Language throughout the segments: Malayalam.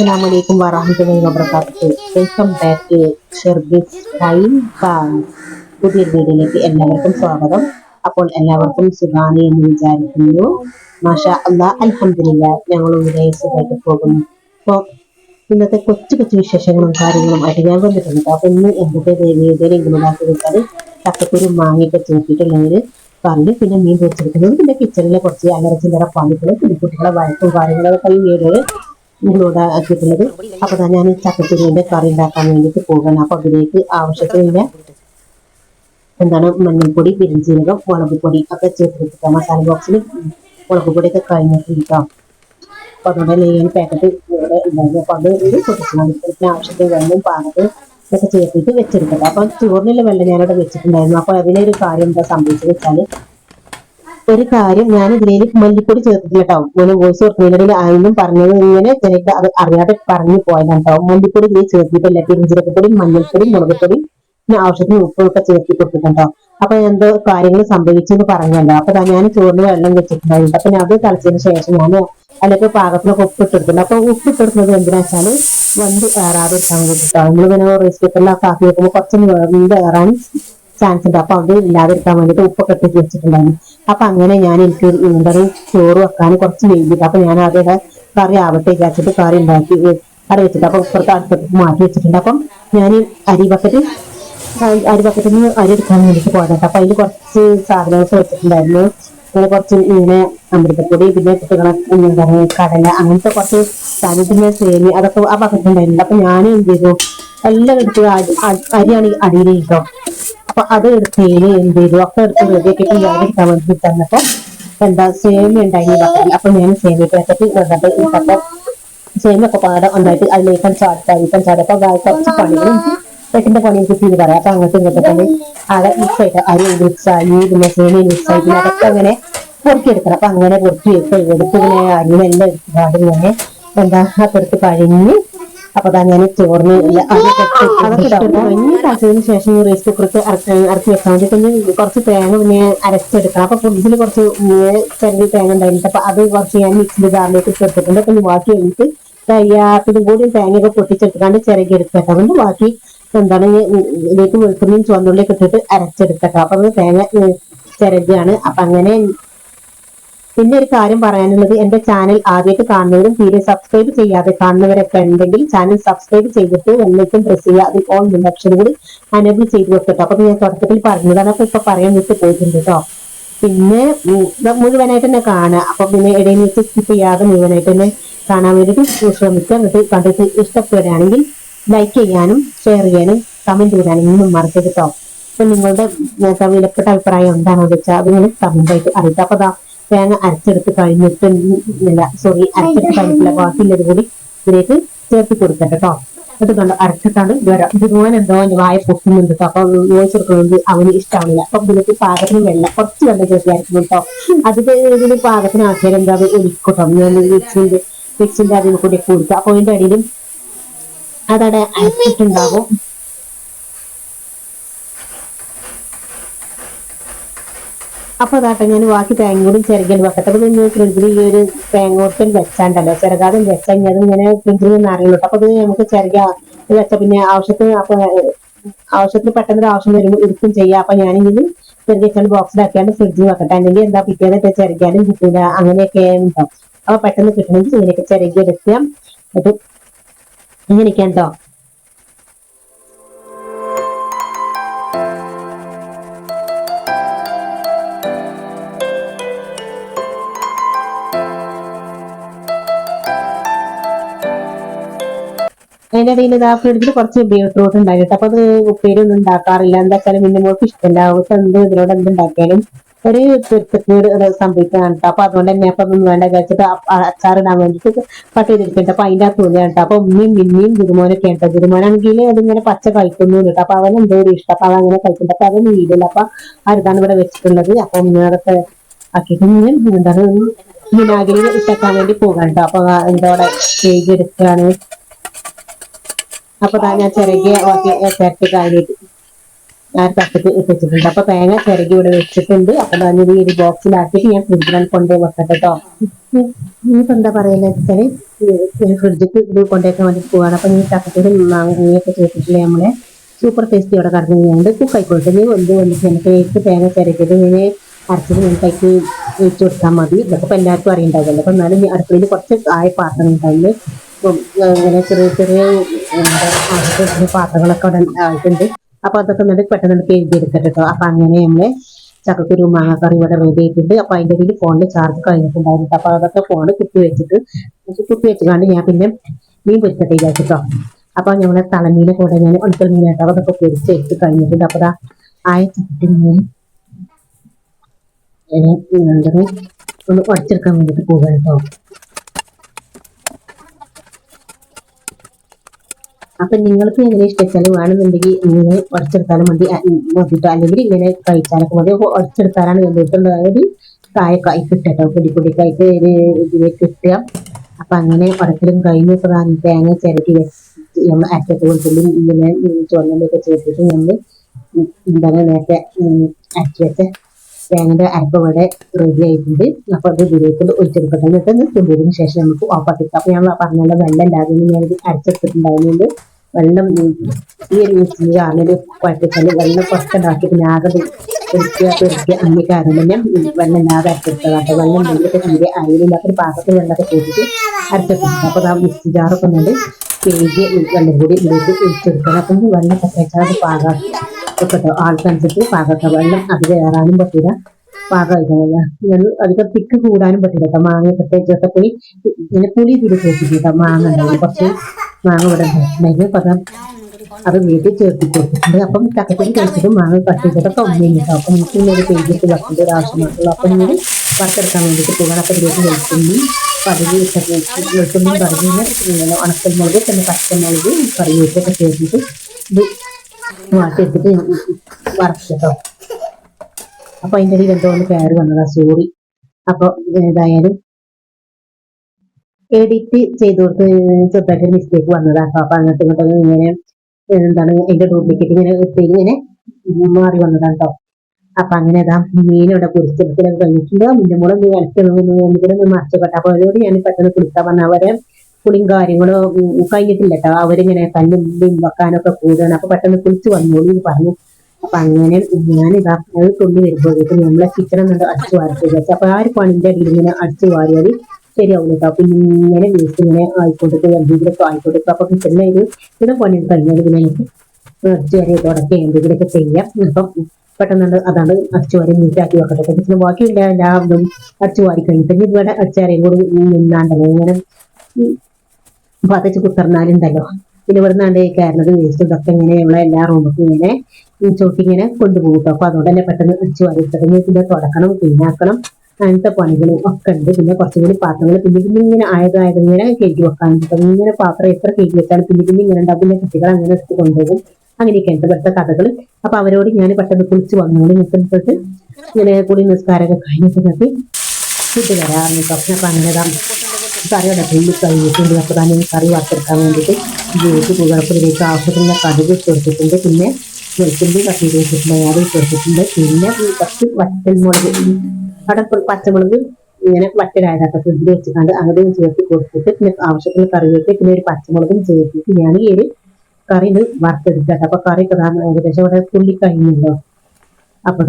Hello warahmatullahi wabarakatuh welcome back to ഷെർബിസ് time pass പുതിയൊരു വീഡിയോയിലേക്ക് എല്ലാവർക്കും സ്വാഗതം. അപ്പോൾ എല്ലാവർക്കും സുഖാണ് എന്ന് വിചാരിക്കുന്നു. മാഷാ അല്ലാ അലഹമില്ല ഞങ്ങൾ ഇവിടെ സുഖമായിട്ട് പോകുന്നു. അപ്പോൾ ഇന്നത്തെ കൊച്ചു കൊച്ചു വിശേഷങ്ങളും കാര്യങ്ങളും ആയിട്ട് ഞാൻ വന്നിട്ടുണ്ട്. അപ്പൊ ഇന്ന് എന്തൊക്കെ വീഡിയോയിൽ ഇങ്ങനെയാക്കി വെച്ചാൽ ചക്കക്കുരു മാങ്ങയൊക്കെ ചേർത്തിട്ടുള്ളവര് പറഞ്ഞു പിന്നെ മീൻ പൊരിച്ചെടുക്കുന്നത്. പിന്നെ കിച്ചണിലെ കുറച്ച് അല്ലറ ചില്ലറ പണികളും പിന്നെ കുട്ടികളെ വഴക്കും കാര്യങ്ങളൊക്കെ ഈ വീഡിയോയിൽ ഇതിലൂടെ ആക്കിയിട്ടുള്ളത് അപ്പൊ തന്നെ ഞാൻ ചക്കക്കുരുവിന്റെ കറി ഉണ്ടാക്കാൻ വേണ്ടിയിട്ട് പോകണം അപ്പൊ അതിലേക്ക് ആവശ്യത്തിനുള്ള എന്താണ്? മഞ്ഞൾപ്പൊടി പെരിഞ്ചീരകം മുളക് പൊടി ഒക്കെ ചേർത്തിരിക്കാം മസാല ബോക്സിൽ മുളക് പൊടിയൊക്കെ കഴിഞ്ഞിട്ടിരിക്കാം. അപ്പൊ അതുകൊണ്ട് നെയ്യൻ പാക്കറ്റ് ഇവിടെ ഉണ്ടായിരുന്നു അപ്പൊ അത് ഇത് പൊട്ടിച്ചു ആവശ്യത്തിന് വെള്ളം പാകത്ത് ഇതൊക്കെ ചേർത്തിട്ട് വെച്ചെടുക്കട്ടെ. അപ്പൊ ചോറിനുള്ള വെള്ളം ഞാനവിടെ വെച്ചിട്ടുണ്ടായിരുന്നു. അപ്പൊ അതിനൊരു കാര്യം എന്താ സംഭവിച്ചത് വെച്ചാൽ ഒരു കാര്യം ഞാൻ ഇതിലേക്ക് മല്ലിപ്പൊടി ചേർത്തിട്ടില്ല കേട്ടോ ഇങ്ങനെ വോയിസ് കൊടുക്കുന്നതിനിടയിൽ ആയിരുന്നു പറഞ്ഞത് ഇങ്ങനെ എനിക്ക് അത് അറിയാതെ പറഞ്ഞു പോയതാണ് മല്ലിപ്പൊടി ഇതിൽ ചേർത്തിട്ടില്ല. പെരിഞ്ചീരകപ്പൊടി മഞ്ഞൾപ്പൊടി മുളകുപൊടി പിന്നെ ആവശ്യത്തിന് ഉപ്പൊക്കെ ചേർത്തി കൊടുത്തിട്ടുണ്ടോ അപ്പൊ എന്തോ കാര്യങ്ങൾ സംഭവിച്ചെന്ന് പറഞ്ഞല്ലോ അപ്പൊ ഞാൻ ചോറിന് വെള്ളം വെച്ചിട്ടുണ്ടായിരുന്നു. അപ്പൊ ഞാൻ അത് തളിച്ചതിന് ശേഷം ഞാൻ അല്ലെങ്കിൽ പാകത്തിനൊക്കെ ഉപ്പ് ഇട്ടിട്ടുണ്ട് അപ്പൊ ഉപ്പ് ഇട്ടിടുന്നത് എന്തിനാ വെച്ചാൽ വണ്ടി ഏറാതെ എടുക്കാൻ വേണ്ടിട്ടോ നമ്മളിങ്ങനെ റൈസ് കുക്കറിലൊക്കെ ആക്കി വെക്കുമ്പോൾ കുറച്ചൊന്ന് വെന്ത് ഏറാൻ ചാൻസ് ഉണ്ട് അപ്പൊ അത് ഇല്ലാതിരിക്കാൻ വേണ്ടിട്ട് ഉപ്പൊക്കെ ഇട്ട് വെച്ചിട്ടുണ്ടായിരുന്നു. അപ്പൊ അങ്ങനെ ഞാൻ എനിക്ക് എന്താ ചോറ് വെക്കാൻ കുറച്ച് വേണ്ടിട്ട് അപ്പൊ ഞാൻ അതിടെ കറി ആവട്ടെ വിചാരിച്ചിട്ട് കറി ഉണ്ടാക്കി കറി വെച്ചിട്ട് അപ്പൊ ഇപ്പുറത്ത് അടുപ്പത്ത് മാറ്റി വെച്ചിട്ടുണ്ട്. അപ്പം ഞാൻ അരി ബക്കറ്റ് അരി ബക്കറ്റിൽ നിന്ന് അരി എടുക്കാൻ വേണ്ടിട്ട് പോയതാട്ടോ അപ്പൊ അതിൽ കുറച്ച് സാധനങ്ങൾ വെച്ചിട്ടുണ്ടായിരുന്നു. പിന്നെ കുറച്ച് ഇങ്ങനെ അമൃതപ്പൊടി പിന്നെ കുട്ടികളെ കടല അങ്ങനത്തെ കുറച്ച് സാധനം പിന്നെ സേമി അതൊക്കെ ആ ബക്കറ്റ് ഉണ്ടായിരുന്നു. അപ്പൊ ഞാൻ എന്ത് ചെയ്തു? എല്ലാം എടുത്ത് അരി- അരി- അരിയാണ് അടിയിൽ കിട്ടോ അപ്പൊ അത് എടുത്തതിന് എന്ത് ചെയ്തു? ഒക്കെ എടുത്ത് റെഡിയാക്കിയിട്ട് ഞാൻ എടുക്കാൻ വേണ്ടി തന്നപ്പോ എന്താ സേമി ഉണ്ടായി ബക്കറ്റിൽ അപ്പൊ ഞാൻ സേമി പാക്കറ്റ് വന്നിട്ട് ഇട്ടപ്പോ സേമിയൊക്കെ പാടെ ഉണ്ടായിട്ട് അതിലേക്ക് ചാട്ടായി ചാടപ്പോ കുറച്ച് പണികളും പെട്ടിന്റെ പണി എനിക്ക് ചെയ്ത് പറയാം. അപ്പൊ അങ്ങോട്ടും ഇങ്ങോട്ടും തന്നെ ആകെ മിക്സ് ആയിട്ട് അരി മിക്സ് ആയി പിന്നെ സേമി മിക്സ് ആയി പിന്നെ അതൊക്കെ അങ്ങനെ പൊറുക്കിയെടുക്കണം. അപ്പൊ അങ്ങനെ പൊറുക്കി എടുത്ത് എടുത്ത് പിന്നെ അരിനെല്ലാം പാടും ഇങ്ങനെ എന്താ അപ്പൊ എടുത്ത് കഴിഞ്ഞ് അപ്പൊ അതാ ഞാൻ ചോറിന് ഇല്ല അതൊക്കെ ഇട്ട് അതൊക്കെ ഇട്ടിട്ട് കഴിഞ്ഞ് തളച്ചതിന് ശേഷം റൈസ് കുക്കർക്ക് ഇറക്കി വെക്കാൻ വേണ്ടി പിന്നെ കുറച്ച് തേങ്ങ പിന്നെ അരച്ചെടുക്കണം. അപ്പൊ ഫ്രിഡ്ജിൽ കുറച്ച് ചെറിയ തേങ്ങ ഉണ്ടായിരുന്നു. അപ്പൊ അത് കുറച്ച് ഞാൻ മിക്സിയിൽ ജാറിലേക്ക് ചേർത്തിട്ടുണ്ട് പിന്നെ ബാക്കി എനിക്ക് തയ്യാത്തതും കൂടി തേങ്ങയൊക്കെ പൊട്ടിച്ചെടുക്കാണ്ട് ചിരകി എടുക്കട്ടെ അതുകൊണ്ട് ബാക്കി എന്താണ് ഇതിലേക്ക് വെളുത്തുള്ളിയും ചുവന്നുള്ളിയൊക്കെ ഇട്ടിട്ട് അരച്ചെടുക്കട്ടെ. അപ്പൊ അത് തേങ്ങ ചിരകിയാണ്. അപ്പൊ അങ്ങനെ പിന്നെ ഒരു കാര്യം പറയാനുള്ളത് എന്റെ ചാനൽ ആദ്യമായിട്ട് കാണുന്നവരും തീരെ സബ്സ്ക്രൈബ് ചെയ്യാതെ കാണുന്നവരൊക്കെ ഉണ്ടെങ്കിൽ ചാനൽ സബ്സ്ക്രൈബ് ചെയ്തിട്ട് എന്നിട്ടും പ്രസ് ചെയ്യുക. അതിൽ ഓൺ ഓപ്ഷൻ കൂടി അനബിൾ ചെയ്ത് വെക്കട്ടോ അപ്പൊ ഞാൻ തുടക്കത്തിൽ പറഞ്ഞതാണ്. അപ്പൊ ഇപ്പൊ പറയാൻ വിട്ട് പോയിട്ടുണ്ട് കേട്ടോ. പിന്നെ മുഴുവനായിട്ട് തന്നെ കാണുക. അപ്പൊ പിന്നെ ഇടയിൽ വെച്ച് സ്കിപ്പ് ചെയ്യാതെ മുഴുവനായിട്ട് തന്നെ കാണാൻ വേണ്ടിയിട്ട് ശ്രമിക്കുക. എന്നിട്ട് കണ്ടിട്ട് ഇഷ്ടപ്പെടുകയാണെങ്കിൽ ലൈക്ക് ചെയ്യാനും ഷെയർ ചെയ്യാനും കമന്റ് ചെയ്യാനും ഒന്നും മറക്കരുത് അപ്പൊ നിങ്ങളുടെ വിലപ്പെട്ട അഭിപ്രായം എന്താണെന്ന് വെച്ചാൽ അത് നിങ്ങൾ കമന്റ് ആയിട്ട് അറിയിക്കാം. അപ്പൊ തേങ്ങ അരച്ചെടുത്ത് കഴിഞ്ഞിട്ട് ഇല്ല സോറി അരച്ചെടുത്ത് കഴിഞ്ഞിട്ടില്ല ബാക്കിയുള്ളത് കൂടി ഇതിലേക്ക് ചേർത്ത് കൊടുക്കട്ടെ കേട്ടോ അത് കണ്ടോ അരച്ചിട്ടാണ് വരാം. ഇത് മോൻ എന്തോ വായ പൊട്ടുന്നുണ്ട് കേട്ടോ അപ്പൊ വോയിസ് എടുക്കുന്നത് അവന് ഇഷ്ടമാവില്ല അപ്പൊ ഇതിലേക്ക് പാകത്തിന് വെള്ളം കുറച്ച് വെള്ളം ചേർത്തിയായിരിക്കും കേട്ടോ അതിന്റെ ഇതിന് പാകത്തിന് ആക്കിയാൽ എന്താ അത് ഒലിക്കട്ടോ ഞാൻ മിക്സിന്റെ മിക്സിന്റെ അതിനെ കൂടി കൊടുക്കുക അപ്പൊ അതിന്റെ അടിയിലും അതവിടെ അരച്ചിട്ടുണ്ടാകും. അപ്പൊ അതാട്ടെ ഞാൻ ബാക്കി തേങ്ങ കൂടി ചിരകിൽ വെക്കട്ടെ അപ്പൊ ഞാൻ ഫ്രിഡ്ജിൽ ഈ ഒരു തേങ്ങ ഒട്ടും വെച്ചാണ്ടല്ലോ. ചെറുകാതെ വെച്ചാൽ അത് ഇങ്ങനെ ഫ്രിഡ്ജിൽ നിന്ന് അറിയുള്ളൂ അപ്പൊ അത് നമുക്ക് ചെറിയ വെച്ച പിന്നെ ആവശ്യത്തിന് അപ്പൊ ആവശ്യത്തിന് പെട്ടെന്ന് ആവശ്യം വരുമ്പോൾ എടുക്കും ചെയ്യാം. അപ്പൊ ഞാനിങ്ങനെ ചെറുകിച്ചാണ്ട് ബോക്സിലാക്കിയാണ്ട് ഫ്രിഡ്ജിൽ വെക്കട്ടെ. അല്ലെങ്കിൽ എന്താ പിറ്റേന്നൊക്കെ ചിരകിയാലും കിട്ടില്ല അങ്ങനെയൊക്കെ ഉണ്ടാവും അപ്പൊ പെട്ടെന്ന് കിട്ടണമെങ്കിൽ ഇങ്ങനെയൊക്കെ ചിരകി എടുക്കാം. അത് ഇങ്ങനെയൊക്കെയാണ് കേട്ടോ അതിന്റെ ഇടയിൽ ഇതാ ഫ്രിഡ്ജിൽ കുറച്ച് ബീട്രൂട്ട് ഉണ്ടായിട്ട് അപ്പൊ അത് ഉപ്പേരി ഒന്നും ഉണ്ടാക്കാറില്ല. എന്താ വെച്ചാൽ പിന്നെ മോൾക്ക് ഇഷ്ടമല്ല അവൾക്ക് എന്ത് ഇതിനോട് എന്ത് ഉണ്ടാക്കിയാലും ഒരു പൊരുത്തക്കേട് സംഭവിക്കാണ് കേട്ടോ അപ്പൊ അതുകൊണ്ട് തന്നെ അപ്പൊ ഒന്നും വേണ്ട വിചാരിച്ചിട്ട് അച്ചാർ ഇടാൻ വേണ്ടിട്ട് കട്ട് ചെയ്തിരിക്കട്ടെ അപ്പൊ അതിന്റെ അകത്ത് തുണിയാണ് ട്ടോ. അപ്പൊ ഉമ്മയും മിന്നിയും ഗുരുമോനൊക്കെ ഉണ്ട്. ഗുരുമോനാണെങ്കിൽ അതിങ്ങനെ പച്ച കഴിക്കുന്നു കേട്ടോ അപ്പൊ അവൻ എന്തോ ഒരു ഇഷ്ടം. അപ്പൊ അതങ്ങനെ കഴിക്കുന്നുണ്ട് അപ്പൊ അവൻ വീടില്ല. അപ്പൊ അരുതാണ് ഇവിടെ വെച്ചിട്ടുള്ളത്. അപ്പൊ ഉമ്മയോടൊക്കെ ആക്കിയിട്ട് ഞാൻ എന്താണ് വിനാഗിരി ഇട്ടേക്കാൻ വേണ്ടി പോകാൻ കേട്ടോ അപ്പൊ എന്തോടെ കേക്ക് എടുക്കുകയാണ് അപ്പൊ ഞാൻ ചെറുകിയ ഓക്കെ ചേർത്ത് കഴിഞ്ഞിട്ട് ഞാൻ തട്ടിട്ട് വെച്ചിട്ടുണ്ട് അപ്പൊ തേങ്ങ ചിരകി ഇവിടെ വെച്ചിട്ടുണ്ട്. അപ്പൊ ഞാൻ ഈ ഒരു ബോക്സിലാക്കിയിട്ട് ഞാൻ ഫ്രിഡ്ജിൽ കൊണ്ടുപോയി വെക്കട്ടെ കേട്ടോ ഇനിയിപ്പോ എന്താ പറയുന്നത് വെച്ചാൽ ഞാൻ ഫ്രിഡ്ജിക്ക് ഇത് കൊണ്ടുവയ്ക്കാൻ വേണ്ടി പോവാണ്. അപ്പൊ ഈ തട്ടത്തിൽ മാങ്ങയൊക്കെ ചേർത്തിട്ടില്ലേ നമ്മളെ സൂപ്പർ ടേസ്റ്റി ഇവിടെ കടന്നു കുക്ക് കുക്കായിക്കോട്ടെ നീ വലിയ വന്നിട്ട് എനിക്ക് എനിക്ക് തേങ്ങ ചിരകിയത് ഇങ്ങനെ അരച്ചത് കൈക്ക് ഒഴിച്ചു കൊടുത്താൽ മതി. ഇതൊക്കെ ഇപ്പൊ എല്ലാവർക്കും അറിയണ്ടാവില്ല അപ്പൊ എന്നാലും അടുത്തതിൽ കുറച്ച് ആയ പാത്രം ഉണ്ടാവില്ലേ ഇപ്പം ഇങ്ങനെ ചെറിയ ചെറിയ ആദ്യത്തെ പാത്രങ്ങളൊക്കെ അവിടെ ആയിട്ടുണ്ട്. അപ്പൊ അതൊക്കെ എന്നിട്ട് പെട്ടെന്ന് കഴുകി എടുക്കട്ടെ കേട്ടോ അപ്പൊ അങ്ങനെ നമ്മൾ ചക്കക്കുരു മാങ്ങാക്കറി ഇവിടെ റെഡി ആയിട്ടുണ്ട്. അപ്പൊ അതിന്റെ ഇടയിൽ ഫോണിൽ ചാർജ് കഴിഞ്ഞിട്ടുണ്ടായിരുന്നു. അപ്പൊ അതൊക്കെ ഫോണ് കുത്തി വെച്ചിട്ട് കുത്തി വെച്ചുകൊണ്ട് ഞാൻ പിന്നെ മീൻ പൊരിക്കട്ടെ വിചാരിച്ചിട്ടോ അപ്പൊ ഞങ്ങളെ തലമീനെ കൂടെ ഞാൻ ഒണക്കൽ മീനായിട്ട് അതൊക്കെ പൊരിച്ച് എടുത്ത് കഴിഞ്ഞിട്ടുണ്ട്. അപ്പൊ ആയ ചക്കട്ടി മീൻ ഒന്ന് ഉടച്ചെടുക്കാൻ വേണ്ടിട്ട് പോകാൻ കേട്ടോ അപ്പൊ നിങ്ങൾക്ക് എങ്ങനെ ഇഷ്ടച്ചാൽ വേണമെന്നുണ്ടെങ്കിൽ നിങ്ങൾ ഉടച്ചെടുത്താലും മതി. മതിട്ടോ അല്ലെങ്കിൽ ഇങ്ങനെ കഴിച്ചാലൊക്കെ മതി. അപ്പൊ ഉടച്ചെടുത്താലാണ് വേണ്ടിയിട്ടുള്ള ഒരു കായൊക്കെ കിട്ടട്ടോ. പൊടി പൊടിക്കായിട്ട് ഒരു ഇതിലേക്ക് കിട്ടുക. അപ്പൊ അങ്ങനെ ഉടക്കലും കഴിഞ്ഞ്. പ്രധാന തേങ്ങ ചിരട്ടി അറ്റത്ത് കൊടുത്തിട്ടും ഇങ്ങനെ ചുവന്നൊക്കെ ചേർത്തിട്ട് നമ്മൾ എന്താണ് നേരത്തെ അറ്റത്തെ വെച്ച തേങ്ങയുടെ അരപ്പ് ഇവിടെ റെഡി ആയിട്ടുണ്ട്. അപ്പൊ അത് ഇതിലേക്ക് ഒഴിച്ചെടുക്കട്ടെ. എന്നിട്ട് ചുണ്ടിയതിനു ശേഷം നമുക്ക് ഓഫാക്കി അപ്പൊ ഞാൻ പറഞ്ഞല്ലോ വെള്ളം ഇല്ലാതെ ഞാൻ അരച്ചെടുത്തിട്ടുണ്ടായിരുന്നുണ്ട് വെള്ളം ഈ ഒരു മിക്സിയിൽ ആണെങ്കിൽ കുഴപ്പമില്ല വെള്ളം കുറച്ചുണ്ടാക്കി പിന്നെ ആകെ പെരുക്കുക പെരുക്കുക ആകുമ്പോൾ ഞാൻ ഉം, വെള്ളം ഇല്ലാതെ അരച്ചെടുത്തത്. അപ്പൊ വെള്ളം ഉണ്ടെങ്കിലൊക്കെ തീരെ അയിലില്ലാത്തൊരു പാകത്തിൽ വെള്ളമൊക്കെ കൂട്ടിയിട്ട് അരച്ചെടുത്തു അപ്പൊ ആ മിക്സി ജാറൊക്കെ ഒന്നുണ്ട് കേജി വെള്ളം കൂടി ഇതിലേക്ക് ഒഴിച്ചെടുക്കണം അപ്പം വെള്ളം പച്ചച്ചാറ് പാകാക്കി വെക്കട്ടോ ആൾക്കനുസരിച്ച് പാകത്ത വെള്ളം അത് കയറാനും പറ്റില്ല. പാകമായിട്ടില്ല അധികം തിക്ക് കൂടാനും പറ്റില്ല കേട്ടോ. മാങ്ങ പ്രത്യേകിച്ചൊക്കെ പോയി ഇങ്ങനെ പുളി ഇതിൽ ചേർത്തിട്ട് മാങ്ങ ഉണ്ടാവും കുറച്ച് മാങ്ങ ഇവിടെ ഉണ്ടായിരുന്നു അപ്പൊ അത് വീട്ടിൽ ചേർത്തി കൊടുത്തിട്ടുണ്ട്. അപ്പം ചക്കപ്പൊടി കഴിച്ചിട്ട് മാങ്ങ കട്ട് ചെയ്തിട്ടൊക്കെ കേട്ടോ. അപ്പം എനിക്ക് ഇങ്ങനെ പേജിട്ട് വെക്കേണ്ട ഒരു ആവശ്യമായിട്ടുള്ളൂ അപ്പം ഇങ്ങനെ വറുത്തെടുക്കാൻ വേണ്ടിയിട്ട് പോകണം അപ്പം ഇതിലേക്ക് വെളുത്തുള്ളി പതിവ് വെളുത്തുള്ളി ഇങ്ങനെ ഉണക്കൽമുളക് പിന്നെ പച്ചമുളക് കറിവേപ്പൊക്കെ ചേർത്തിട്ട് ഇത് മാറ്റി എടുത്തിട്ട് വറച്ചിട്ടോ അപ്പൊ അതിന്റെ ഇടയിൽ എന്തോ ഒന്ന് കയറി വന്നതാ സോറി അപ്പൊ ഏതായാലും എഡിറ്റ് ചെയ്ത് കൊടുത്ത് ചെറുതായിട്ട് മിസ്റ്റേക്ക് വന്നതാ. അപ്പൊ അങ്ങനത്തെ ഇങ്ങോട്ടും ഇങ്ങനെ എന്താണ് അതിന്റെ ഡ്യൂപ്ലിക്കേറ്റ് ഇങ്ങനെ ഇങ്ങനെ മാറി വന്നതാണ് കേട്ടോ അപ്പൊ അങ്ങനെ ഇതാ മീൻ ഇവിടെ പൊരിച്ചെടുക്കലൊക്കെ കഴിഞ്ഞിട്ടുണ്ട്. മുന്നേ മുളക് ഒന്ന് ഇളക്കണം മറച്ചോട്ടെ അപ്പൊ അവരോട് ഞാൻ പെട്ടെന്ന് കുളിക്കാൻ പറഞ്ഞ അവരെ കുളിയും കാര്യങ്ങളും കഴിഞ്ഞിട്ടില്ല കേട്ടോ അവരിങ്ങനെ കല്ലും വെക്കാനൊക്കെ കൂടുകയാണ് അപ്പൊ പെട്ടെന്ന് കുളിച്ച് എന്ന് പറഞ്ഞു. അപ്പൊ അങ്ങനെ ഞാൻ ഇതാ അത് തുള്ളി വരുമ്പോഴേക്കും നമ്മളെ കിച്ചണം എന്നുണ്ട് അടിച്ചു വാരിച്ചു വിചാരിച്ചു അപ്പൊ ആ ഒരു പണിന്റെ അടിയിൽ ഇങ്ങനെ അടിച്ചു വാരിയാൽ ശരിയാവില്ല പിന്നെ ഇങ്ങനെ വേസ്റ്റ് ഇങ്ങനെ ആയിക്കോട്ടെ എന്തെങ്കിലുമൊക്കെ ആയിക്കോട്ടെ അപ്പൊ കിച്ചണിലെ ഒരു ഇവിടെ പണി കഴിഞ്ഞാൽ പിന്നെ എനിക്ക് അടിച്ചു വരെ തുടക്കം എന്തെങ്കിലുമൊക്കെ ചെയ്യാം അപ്പം പെട്ടെന്ന് അതാണ് അടിച്ചു വാരി നീറ്റാക്കി വെക്കട്ടെ പിന്നെ ബാക്കി എല്ലാവരും അടിച്ചു വാരി കഴിഞ്ഞിട്ട് ഇവിടെ അച്ചാരെയും കൂടി നിന്നാണ്ടല്ലോ ഇങ്ങനെ പതച്ച് കുത്തർന്നാലുണ്ടല്ലോ പിന്നെ ഇവിടെ നിന്നാണ്ട് കയറുന്നത് വേസ്റ്റ് ഇതൊക്കെ ഇങ്ങനെ നമ്മളെ എല്ലാ റൂമൊക്കെ ഇങ്ങനെ ചോട്ടി ഇങ്ങനെ കൊണ്ടുപോകും കേട്ടോ അപ്പൊ അതുകൊണ്ട് തന്നെ പെട്ടെന്ന് അടിച്ചു വരുത്തുന്നു പിന്നെ തുടക്കണം ക്ലീനാക്കണം. അങ്ങനത്തെ പണികളും ഒക്കെ ഉണ്ട്. പിന്നെ കുറച്ചും കൂടി പാത്രങ്ങൾ പിന്നെ പിന്നെ ഇങ്ങനെ ആയതായത് ഇങ്ങനെ കേക്ക് വെക്കാൻ കിട്ടും ഇങ്ങനെ പാത്രം എത്ര കേക്ക് വെച്ചാലും പിന്നെ പിന്നെ ഇങ്ങനെ ഉണ്ടാവും. പിന്നെ കുട്ടികൾ അങ്ങനെ എടുത്ത് കൊണ്ടുപോകും. അങ്ങനെയൊക്കെ ഉണ്ട് ഇവിടുത്തെ കഥകൾ അപ്പൊ അവരോട് ഞാൻ പെട്ടെന്ന് കുളിച്ച് വന്നോളി. നിൽക്കുന്നിട്ട് ഇങ്ങനെ കൂടി നിസ്കാരമൊക്കെ കഴിഞ്ഞിട്ട് നിർത്തി ഫുഡ് വരാറുണ്ട് അപ്പൊ അങ്ങനെ കറിയുടെ പുള്ളി കഴിഞ്ഞിട്ടുണ്ട് അപ്പൊ തന്നെ കറി വറുത്തെടുക്കാൻ വേണ്ടിയിട്ട് ജോലി കുഴപ്പത്തിലേക്ക് ആവശ്യത്തിന്റെ കടുക് ചേർത്തിട്ടുണ്ട് പിന്നെ വെളുത്തുള്ളി കട്ടി വെച്ചിട്ടുണ്ട് അത് ചേർത്തിട്ടുണ്ട് പിന്നെ കുറച്ച് വറ്റൽമുളക് അവിടെ പച്ചമുളക് ഇങ്ങനെ വറ്റലായതൊക്കെ ഫ്രിഡ്ജിൽ വെച്ചിട്ടുണ്ട്. അങ്ങനെ ചേർത്ത് കൊടുത്തിട്ട് പിന്നെ ആവശ്യത്തിന് കറിവേപ്പ് പിന്നെ ഒരു പച്ചമുളകും ചേർത്തിട്ട് ഞാൻ ഈ ഒരു കറി ഇത് വറുത്തെടുക്കട്ടെ അപ്പൊ കറി ഏകദേശം ഇവിടെ പുള്ളി കഴിഞ്ഞല്ലോ. അപ്പൊ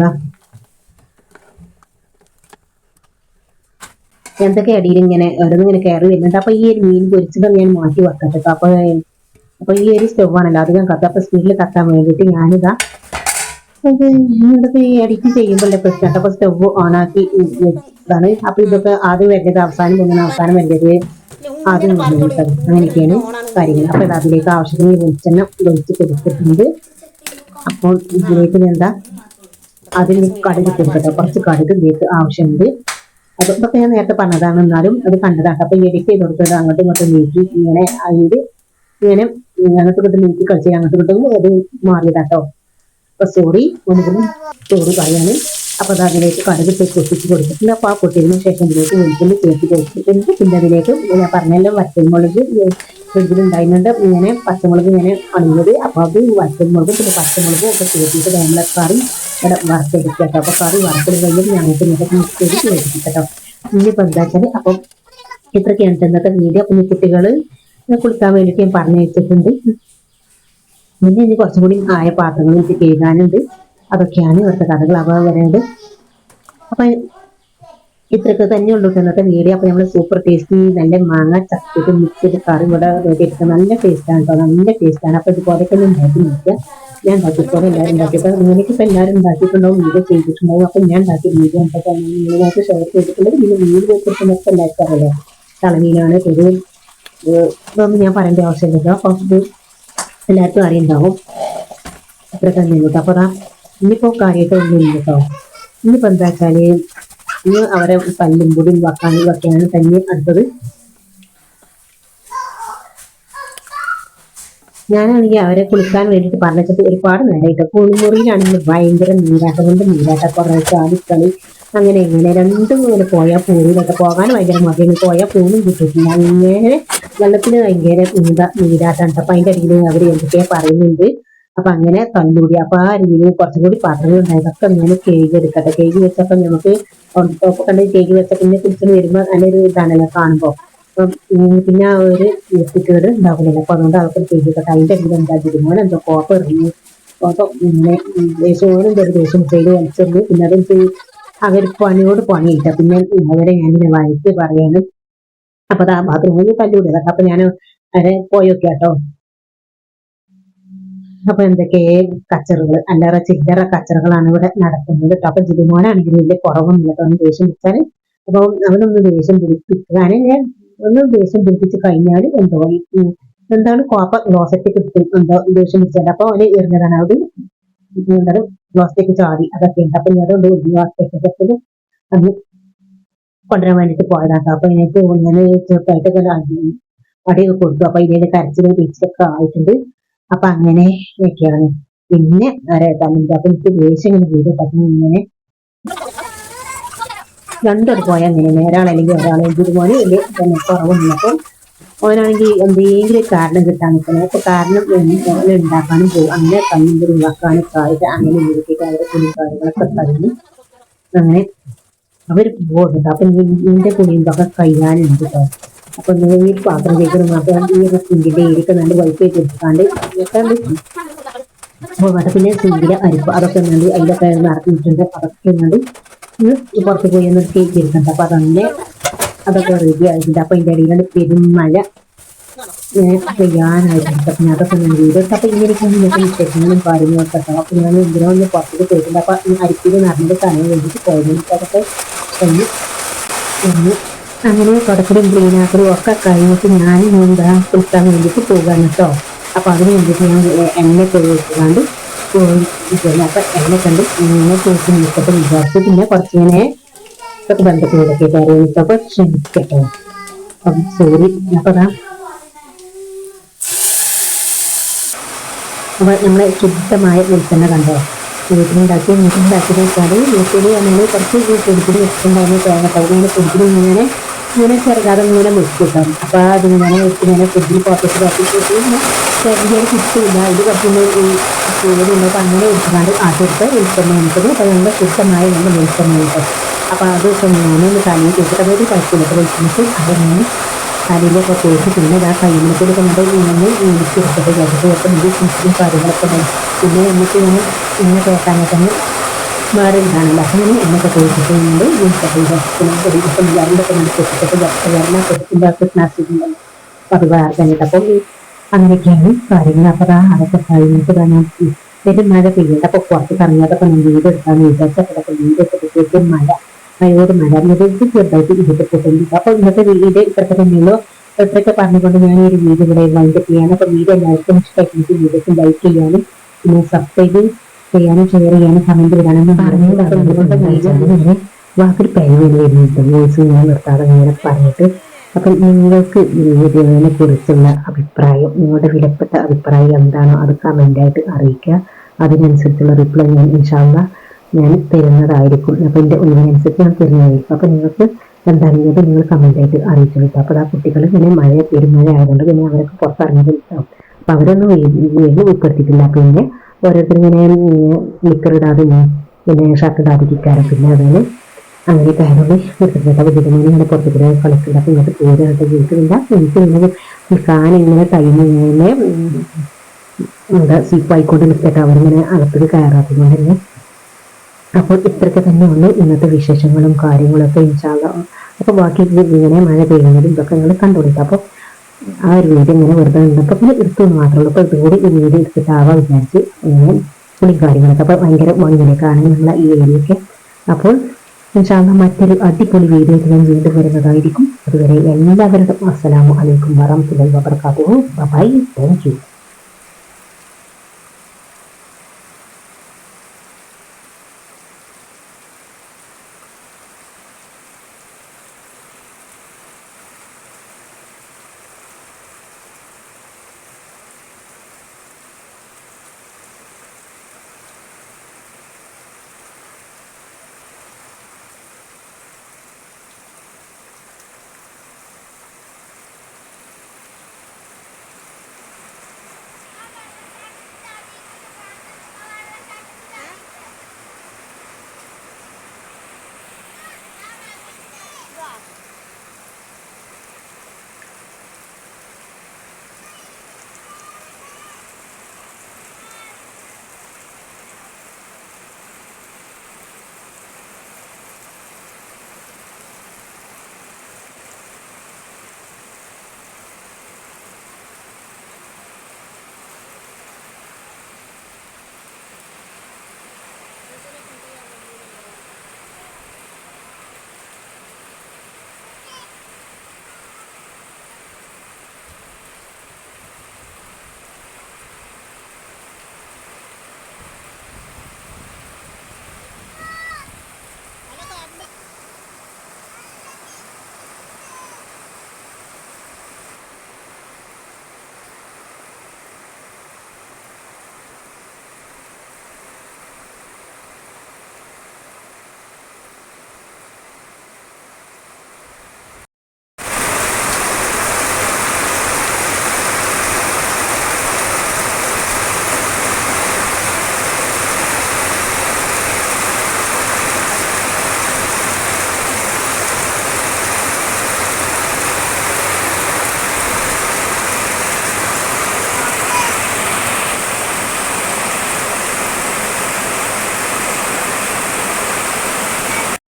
എന്തൊക്കെ അടിയിൽ ഇങ്ങനെ ഓരോന്നിങ്ങനെ കയറി വരുന്നുണ്ട്. അപ്പൊ ഈ ഒരു മീൻ പൊരിച്ചത് ഞാൻ മാറ്റി വെക്കട്ടെ അപ്പോൾ അപ്പൊ അപ്പൊ ഈ ഒരു സ്റ്റവ് ആണല്ലോ. അധികം കത്ത്. അപ്പൊ സ്പീഡിൽ കത്താൻ വേണ്ടിയിട്ട് ഞാനിതാ ഇത് ഇതൊക്കെ എഡിറ്റ് ചെയ്യുമ്പോഴല്ലേ പ്രശ്നം. അപ്പൊ സ്റ്റവ് ഓണാക്കി ഇതാണ് അപ്പൊ ഇതൊക്കെ ആദ്യം വരേണ്ടത് അവസാനം പോകുന്ന അവസാനം വരേണ്ടത് ആദ്യം വരുന്നത് അങ്ങനെയൊക്കെയാണ് കാര്യങ്ങൾ. അപ്പൊ ഇത് അതിലേക്ക് ആവശ്യത്തിന് വെളിച്ചെണ്ണ ഒഴിച്ച് കൊടുത്തിട്ടുണ്ട്. അപ്പോൾ ഇതിലേക്ക് എന്താ? അതിന് കടുക് കൊടുക്കട്ടെ. കുറച്ച് കടുക് ഇതിലേക്ക് ആവശ്യമുണ്ട്. അതൊക്കെ ഞാൻ നേരത്തെ പറഞ്ഞതാണ്. എന്നാലും അത് കണ്ടതാണ്. അപ്പൊ എഡിറ്റ് ചെയ്ത് കൊടുത്തത് അങ്ങോട്ടും ഇങ്ങോട്ടും നീക്കി ഇങ്ങനെ അതിൽ ഇങ്ങനെ അങ്ങോട്ട് ഇങ്ങോട്ടും നീക്കി കളിച്ച് അങ്ങോട്ട് ഇങ്ങോട്ടും അത് മാറിയതാട്ടോ. അപ്പൊ സോറി ഒന്നുകൂടി സോറി പറയാണ് അപ്പൊ അത് അതിലേക്ക് കടുക് പൊട്ടിച്ച് കൊടുത്തിട്ടുണ്ട് അപ്പൊ ആ പൊട്ടിയതിനു ശേഷം ഇതിലേക്ക് വെളുത്തുള്ളി ചേർത്ത് കൊടുത്തിട്ടുണ്ട് പിന്നെ അതിലേക്ക് ഞാൻ പറഞ്ഞല്ലോ വറ്റൽമുളക് ഫ്രിഡ്ജിൽ ഉണ്ടായിരുന്നുണ്ട് ഇങ്ങനെ പച്ചമുളക് ഇങ്ങനെ അണിഞ്ഞത്. അപ്പോൾ അത് വറ്റമുളകും പിന്നെ പച്ചമുളകും ഒക്കെ ചേർത്തിട്ട് വേണ്ട കറി ഇവിടെ വറുത്തെടുക്കട്ടോ അപ്പോൾ കറി വറുത്തത് കഴിഞ്ഞിട്ട് ഞങ്ങൾക്ക് ഇതിനൊക്കെ മിക്സ് ചെയ്ത് ചേർത്തിക്കുക കേട്ടോ. ഇനിയിപ്പോൾ എന്താ വെച്ചാൽ അപ്പം ഇത്രയൊക്കെയാണ് ഇന്നത്തെ വീഡിയോ. പിന്നെ കുട്ടികൾ കുളിക്കാൻ വേണ്ടിയിട്ട് ഞാൻ പറഞ്ഞു വെച്ചിട്ടുണ്ട്. പിന്നെ ഇനി കുറച്ചും കൂടി ആയ പാത്രങ്ങൾ എനിക്ക് കഴുകാനുണ്ട്. അതൊക്കെയാണ് ഇവിടുത്തെ കഥകൾ അവ വരേണ്ടത് അപ്പൊ ഇത്രയൊക്കെ തന്നെ ഉള്ളൂ ഇന്നത്തെ വീഡിയോ. അപ്പൊ നമ്മൾ സൂപ്പർ ടേസ്റ്റി നല്ല മാങ്ങ ചക്കയിട്ട് മിക്സ് ചെയ്ത് കറി ഇവിടെ റെഡി എടുക്കുക നല്ല ആണ് കേട്ടോ. നല്ല ടേസ്റ്റ് ആണ്. അപ്പൊ ഇതുപോലെയൊക്കെ ഒന്ന് ഉണ്ടാക്കി നോക്കുക. ഞാൻ ഉണ്ടാക്കിയപ്പോൾ എല്ലാവരും ഉണ്ടാക്കിയപ്പോൾ നിങ്ങൾക്ക് ഇപ്പൊ എല്ലാവരും ഉണ്ടാക്കിയിട്ടുണ്ടാവും വീഡിയോ ചെയ്തിട്ടുണ്ടാവും. അപ്പൊ ഞാൻ ഉണ്ടാക്കിയ വീഡിയോ ഉണ്ടാക്കാൻ നിങ്ങൾക്ക് ഷെയർ ചെയ്തിട്ടുള്ളത് പിന്നെ വീഡിയോ കുറിച്ചൊക്കെ എല്ലാവർക്കും അറിയാം കളമീനാണ് ഇത് ഇതൊന്നും ഞാൻ പറയേണ്ട ആവശ്യമില്ലല്ലോ അപ്പൊ ഇത് എല്ലാവർക്കും അറിയുണ്ടാവും. അത്ര തന്നെ അപ്പൊ ഇനിയിപ്പോ കാര്യമായിട്ട് ഒന്നും ഇല്ല കേട്ടോ. ഇനിയിപ്പോ എന്താ വെച്ചാൽ ഇനി അവരെ പല്ലും പൊടിയും വക്കാനും ഇതൊക്കെയാണ് തന്നെ അടുത്തത് ഞാനാണെങ്കിൽ അവരെ കുളിക്കാൻ വേണ്ടിയിട്ട് പറഞ്ഞിട്ട് ഒരുപാട് നേരമായിട്ട് കുളിമുറിയിലാണെങ്കിൽ ഭയങ്കര നീരാട്ടം കൊണ്ട് നീരാട്ട കുറേ ചാടിക്കളി അങ്ങനെ ഇങ്ങനെ രണ്ടും ഇങ്ങനെ പോയാൽ പൂവിലൊക്കെ പോകാൻ ഭയങ്കര മതിയാണ് പോയാൽ പൂവും കിട്ടിയിട്ടില്ല. അങ്ങനെ വെള്ളത്തിന് ഭയങ്കര നീന്താ നീരാട്ടം അപ്പൊ അതിന്റെ അടിയിൽ അവർ എന്തൊക്കെയാ പറയുന്നുണ്ട്. അപ്പൊ അങ്ങനെ തല്ലൂടി അപ്പൊ ആ രീതിയിൽ കുറച്ചും കൂടി പാത്രങ്ങൾ അപ്പൊ ഞാൻ കേക്ക് എടുക്കട്ടെ. കേക്ക് വെച്ചപ്പോ നമുക്ക് ടോപ്പ് കണ്ട് കേക്ക് വെച്ച പിന്നെ കുടിച്ചിട്ട് വരുമ്പോ നല്ലൊരു ഇതാണല്ലോ കാണുമ്പോ. അപ്പം പിന്നെ ആ ഒരു വൃത്തിക്കേട് ഉണ്ടാകുന്നില്ല അപ്പൊ അതുകൊണ്ട് അവർക്ക് ചെയ്തിട്ട് അതിന്റെ ഇടയിൽ എന്താ തിരുമോൻ എന്തോ കോപ്പ ഇറങ്ങി. അപ്പൊ പിന്നെ ദേശോനും എന്തൊരു ദേശം ചെയ്ത് വലിച്ചെറിഞ്ഞു പിന്നെ അത് അവർ പണിയോട് പണിയില്ല പിന്നെ അവരെ ഞാനിങ്ങനെ വായിച്ച് പറയാനും അപ്പൊ അത് ആ ബാത്റൂമിൽ തല്ലൂടിയതൊക്കെ അപ്പൊ ഞാൻ അവരെ പോയൊക്കെ കേട്ടോ അപ്പൊ എന്തൊക്കെ കച്ചറുകൾ അല്ലറ ചില്ലറ കച്ചറകളാണ് ഇവിടെ നടക്കുന്നത്. കേട്ടോ അപ്പൊ ജിതുമോനാണെങ്കിൽ വലിയ കുറവൊന്നുമില്ല ഒന്ന് ദേഷ്യം പിടിച്ചാൽ അപ്പൊ അവനൊന്ന് ദേഷ്യം പിടിപ്പിക്കാനെ ഞാൻ ഒന്ന് ദേഷ്യം പിടിപ്പിച്ച് കഴിഞ്ഞാൽ എന്തോ എന്താണ് കോപ്പ ഗ്ലോസറ്റ് കിട്ടും എന്തോ ദേഷ്യം പിടിച്ചാൽ അപ്പൊ അവന് എറിഞ്ഞതാണ്. അവിടെ എന്താണ് ഗ്ലോസത്തേക്ക് ചാടി അതൊക്കെ ഉണ്ട്. അപ്പൊ ഞാൻ അതുകൊണ്ട് ഗ്ലോസത്തേക്ക് അന്ന് കൊണ്ടുവരാൻ വേണ്ടിട്ട് പോയതാണ്. അപ്പൊ എനിക്ക് ഞാൻ ചെറുതായിട്ടൊക്കെ അടിയൊക്കെ കൊടുത്തു. അപ്പൊ ഇതിന്റെ കരച്ചിലും തിരിച്ചൊക്കെ ആയിട്ടുണ്ട്. അപ്പൊ അങ്ങനെ ഒക്കെയാണ്. പിന്നെ തന്നിട്ട് അപ്പൊ എനിക്ക് ദേഷ്യം ഇങ്ങനെ വീട് അപ്പൊ ഇങ്ങനെ രണ്ടോട് പോയാൽ അങ്ങനെ. ഒരാൾ അല്ലെങ്കിൽ ഒരാൾ വലിയ പിന്നെ കുറവൊന്നുമില്ല അപ്പം ഓനാണെങ്കിൽ എന്തെങ്കിലും കാരണം കിട്ടാൻ നിൽക്കുന്നത് അപ്പൊ കാരണം ഉണ്ടാക്കാനും പോകും അങ്ങനെ കണ്ണിന്റെ ഒഴിവാക്കാനും ആയിട്ട് അങ്ങനെ വീട്ടിലേക്ക് അവരുടെ കുളി കാര്യങ്ങളൊക്കെ കഴിഞ്ഞ് അങ്ങനെ അവർ പോകുന്നുണ്ട് അപ്പൊ നിന്റെ കുളിയും ഒക്കെ കഴിയാനുണ്ട് കേട്ടോ അപ്പൊ നിങ്ങൾ ഈ പാത്രം കേൾക്കുന്ന മാത്രം ഈ ഒരു സിങ്കിന്റെ വൈപ്പ് ചെയ്ത് അപ്പൊ പോകട്ടെ പിന്നെ സിങ്കിലെ അരിപ്പ് അതൊക്കെ ഉണ്ട് അതിലൊക്കെ നടത്തിയിട്ടുണ്ട് അതൊക്കെ ഉണ്ട് പുറത്ത് പോയി ഒന്ന് കേക്ക് ഇരിക്കുന്നുണ്ട് അപ്പൊ അതങ്ങനെ അതൊക്കെ റെഡി ആയിട്ടുണ്ട് അപ്പൊ അതിന്റെ ഇടയിലാണ് പെരുമഴ ചെയ്യാനായിട്ടുണ്ട് അപ്പൊ ഞാൻ അതൊക്കെ ഞാൻ വീട് അപ്പൊ ഇങ്ങനെയൊക്കെയാണ് ഇങ്ങനത്തെ വിശേഷങ്ങളും കാര്യങ്ങളൊക്കെ അപ്പൊ ഞാൻ എന്തിനോ ഒന്ന് പുറത്തേക്ക് പോയിട്ടുണ്ട് അപ്പൊ അരിപ്പിൽ നടന്നിട്ട് കാണാൻ വേണ്ടിയിട്ട് അതൊക്കെ ഒന്ന് അങ്ങനെ തുടക്കലും ക്ലീനാക്കലും ഒക്കെ കഴിഞ്ഞിട്ട് ഞാൻ എന്താ കുളിക്കാൻ വേണ്ടിയിട്ട് പോകാണ് കേട്ടോ. അപ്പൊ അതിന് വേണ്ടിയിട്ട് ഞാൻ എണ്ണ തേച്ചിക്കാണ്ട് പോയി അപ്പം എണ്ണ കണ്ട് ഇങ്ങനെ തേച്ച് നിൽക്കട്ടെ വിചാരിച്ചു പിന്നെ കുറച്ചിങ്ങനെ ഇതൊക്കെ ബന്ധപ്പെട്ടൊക്കെ കയറി നിൽക്കപ്പോ ക്ഷമിക്കട്ടെ. അപ്പം സോറി അപ്പൊ അതാ അപ്പൊ നമ്മളെ ശുദ്ധമായ വെളിച്ചെണ്ണ കണ്ടോ? വീട്ടിലുണ്ടാക്കി വീട്ടിലുണ്ടാക്കി വെച്ചാൽ വീട്ടിൽ നമ്മൾ കുറച്ച് പൊടിപ്പൊടി വെച്ചിട്ടുണ്ടായിരുന്നു തേങ്ങ തേങ്ങ പൊടിപ്പൊടി ഇങ്ങനെ ഇങ്ങനെ ചെറുതാതെ ഇങ്ങനെ വെച്ചിട്ടാണ് അപ്പൊ അതിങ്ങനെ വെച്ചിങ്ങനെ ഫുഡിൽ പുറത്തേക്ക് പുറത്തേക്ക് ചെറിയ ഇങ്ങനെ കിട്ടില്ല ചൂടുണ്ട് അപ്പൊ അങ്ങനെ എടുക്കാണ്ട് ആദ്യത്തെ വെളിച്ചെണ്ണ എടുത്തത് അപ്പൊ ഞങ്ങൾ ശുദ്ധമായ ഞങ്ങൾ വെളിച്ചെണ്ണ കിട്ടും. അപ്പൊ അത് ഇപ്പൊ ഞാനൊന്ന് തലയിൽ തേച്ചിട്ട് അതൊരു കുഴപ്പമില്ല വെളിച്ചെണ്ണക്ക് അതങ്ങനെ തലയിലൊക്കെ തേച്ച് പിന്നെ ആ കയ്യിൽ കൂടി കൊണ്ട് ഇങ്ങനെ ഇടിച്ചെടുത്തിട്ട് കേട്ടിട്ട് ഒക്കെ ഇത് കാര്യങ്ങളൊക്കെ പിന്നെ നമുക്ക് ഇങ്ങനെ ഇങ്ങനെ കേൾക്കാനൊക്കെ ഒന്ന് വേറെ ഇതാണല്ലോ അപ്പം ഇങ്ങനെ എണ്ണൊക്കെ തേച്ചിട്ട് ഉണ്ട് ഇപ്പം വിചാരിലൊക്കെ നമ്മൾ കെട്ടിച്ചിട്ട് വെള്ളം കെട്ടിന്റെ കിട്ടണുണ്ടല്ലോ അപ്പം അത് വേറെ തന്നെ അപ്പം ഈ അങ്ങനെയൊക്കെയാണ് കാര്യങ്ങൾ. അപ്പം ദാ അതൊക്കെ കഴിഞ്ഞിട്ട് കാണാൻ വലിയ മഴ പെയ്യുന്നുണ്ട്. അപ്പോൾ പുറത്ത് കറങ്ങിയതൊക്കെ ഞാൻ വീട് എടുക്കാമെന്ന് വിചാരിച്ചപ്പോഴൊക്കെ വീട് എടുത്തിട്ട് മഴ മഴയോട് മഴ. ഇത് ചെറുതായിട്ട് ഇതിപ്പെട്ടിട്ടുണ്ട് അപ്പൊ ഇന്നത്തെ വീട് ഇത്രയൊക്കെ തന്നെയുള്ളൂ. ഇത്രയൊക്കെ പറഞ്ഞുകൊണ്ട് ഞാൻ ഒരു വീട് ഇവിടെ വൈൻഡ് ചെയ്യാനും അപ്പൊ വീട് എല്ലാവർക്കും ഇഷ്ടമായിട്ട് വീഡിയോസ് ലൈക്ക് ചെയ്യാനും പിന്നെ സബ്സ്ക്രൈബ് ചെയ്യാനും ഷെയർ ചെയ്യാനും കമന്റ് വിടാനും പറഞ്ഞുകൊണ്ട് വാക്കൊരു കഴിവ് വരുന്നുണ്ട്. വോയിസ് ഞാൻ നിർത്താതെ ഇങ്ങനെ പറഞ്ഞിട്ട്. അപ്പം നിങ്ങൾക്ക് ഈ വീഡിയോനെ കുറിച്ചുള്ള അഭിപ്രായം നിങ്ങളുടെ വിലപ്പെട്ട അഭിപ്രായം എന്താണോ അത് കമന്റായിട്ട് അറിയിക്കുക. അതിനനുസരിച്ചുള്ള റിപ്ലൈ ഞാൻ ഇൻഷാല്ല ഞാൻ തരുന്നതായിരിക്കും. അപ്പം എന്റെ ഒഴിവിനനുസരിച്ച് ഞാൻ തരുന്നതായിരിക്കും. അപ്പം നിങ്ങൾക്ക് എന്താണെന്നത് നിങ്ങൾ കമന്റ് ആയിട്ട് അറിയിച്ചു കിട്ടും. അപ്പോൾ ആ കുട്ടികൾ ഇങ്ങനെ മഴ പെരുമഴ ആയതുകൊണ്ട് പിന്നെ അവരൊക്കെ പുറത്തിറങ്ങി കിട്ടും അപ്പൊ അവരൊന്നും വീട്ടിൽ ഉൾപ്പെടുത്തിയിട്ടില്ല. പിന്നെ ഓരോരുത്തർ ഇങ്ങനെ നിക്കറിടാതെ പിന്നെ ഷർട്ട് ഇടാതെ ഇരിക്കാറ് പിന്നെ അതാണ് അങ്ങനെ എടുത്തിട്ടുണ്ട് അപ്പോൾ ഇതിന് ഇങ്ങനെ പുറത്തേക്ക് കളിക്കില്ല അപ്പോൾ ഇങ്ങോട്ട് പോരായിട്ട് ജീവിക്കുന്നില്ല എനിക്ക് ഇങ്ങനെ നിൽക്കാൻ ഇങ്ങനെ കഴിഞ്ഞിങ്ങനെ എന്താ സീപ്പായിക്കൊണ്ട് നിൽക്കട്ടെ അവരിങ്ങനെ അകത്തേക്ക് കയറാത്തത് കൊണ്ട് തന്നെ അപ്പോൾ ഇത്രയൊക്കെ തന്നെയുള്ളൂ ഇന്നത്തെ വിശേഷങ്ങളും കാര്യങ്ങളൊക്കെ ഇൻഷാല്ല അപ്പോൾ ബാക്കി ഇങ്ങനെ മഴ പെയ്യുന്നതും ഇതൊക്കെ നിങ്ങൾ കണ്ടുപിടിക്കാം അപ്പോൾ ആ ഒരു വീട് ഇങ്ങനെ വെറുതെ നിന്നപ്പോൾ പിന്നെ എടുത്തു മാത്രമല്ല മാത്രമേ ഉള്ളൂ. അപ്പോൾ ഇതുകൂടി ഈ വീഡിയോ എടുത്തിട്ടാവാം വിചാരിച്ച് ഇങ്ങനെ പുളി കാര്യങ്ങളൊക്കെ അപ്പോൾ ഭയങ്കര ഭംഗിയിലേക്കാണ് നമ്മളെ ഈ ഏരിയയൊക്കെ അപ്പോൾ ഇൻഷാല്ല മറ്റൊരു അടിപൊളി വീഡിയോ ആയിട്ട് ഞാൻ വീണ്ടും വരുന്നതായിരിക്കും. അതുവരെ എല്ലാവരുടെയും അസ്സലാമു അലൈക്കും വറഹ്മത്തുള്ളാഹി വബറകാതുഹു. ബൈ. Thank you.